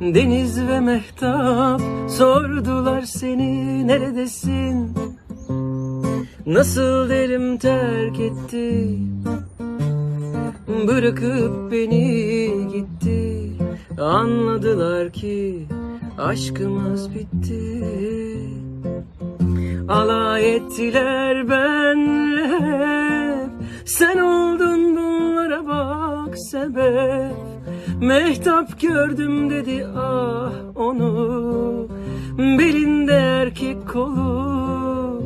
Deniz ve mehtap sordular seni neredesin? Nasıl derim terk etti? Bırakıp beni gitti. Anladılar ki aşkımız bitti. Alay ettiler benle Sen oldun bunlara bak sebep Mehtap gördüm dedi ah onu. Belinde erkek kolu.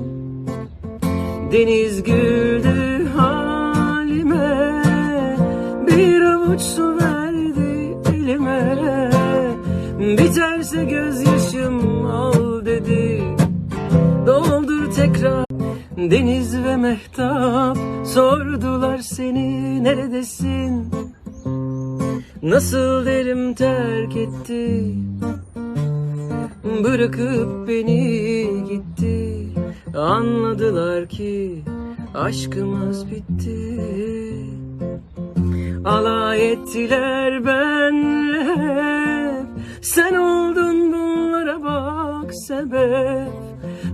Deniz güldü halime. Bir avuç su verdi elime. Biterse gözyaşım al dedi. Doldur tekrar Deniz ve mehtap. Sordular seni neredesin? Nasıl derim terk etti? Bırakıp beni gitti. Anladılar ki aşkımız bitti. Alay ettiler benle. Sen oldun bunlara bak sebep.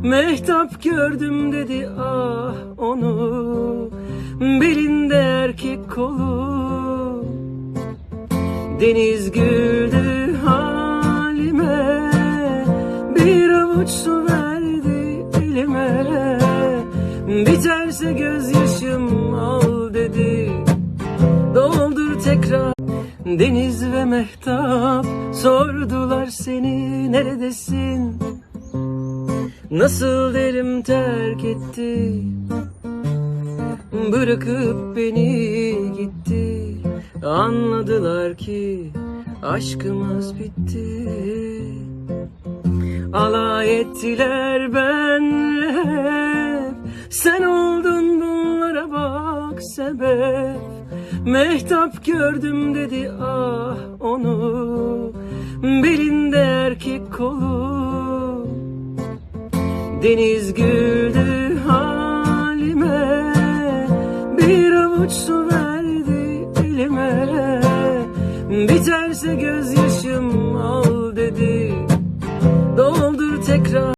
Mehtap gördüm dedi ah Deniz güldü halime Bir avuç su verdi elime. Biterse gözyaşım al dedi Doldur tekrar. Deniz ve mehtap sordular seni neredesin? Nasıl derim terk etti? Bırakıp beni gitti Anladılar ki aşkımız bitti. Alay ettiler benle. Sen oldun bunlara bak sebep. Mehtap gördüm dedi ah onu. Belinde erkek kolu. Deniz güldü halime. Bir avuç su elime Biterse gözyaşım al dedi. Doldur tekrar